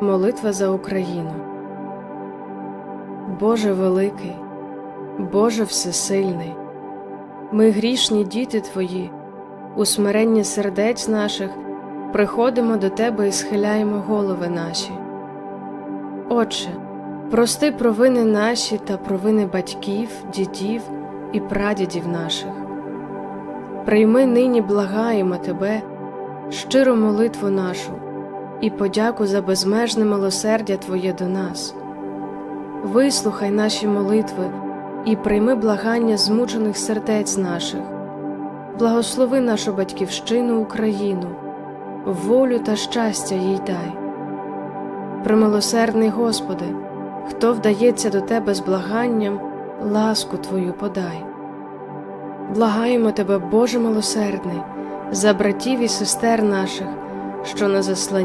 Молитва за Україну. Боже великий, Боже всесильний, ми грішні діти Твої, у смиренні сердець наших приходимо до Тебе і схиляємо голови наші. Отче, прости провини наші та провини батьків, дідів і прадідів наших. Прийми нині благаємо Тебе, щиру молитву нашу і подяку за безмежне милосердя Твоє до нас. Вислухай наші молитви і прийми благання змучених сердець наших, благослови нашу батьківщину Україну, волю та щастя їй дай. Примилосердний Господи, хто вдається до Тебе з благанням, ласку Твою подай. Благаємо Тебе, Боже милосердний, за братів і сестер наших, що на засланні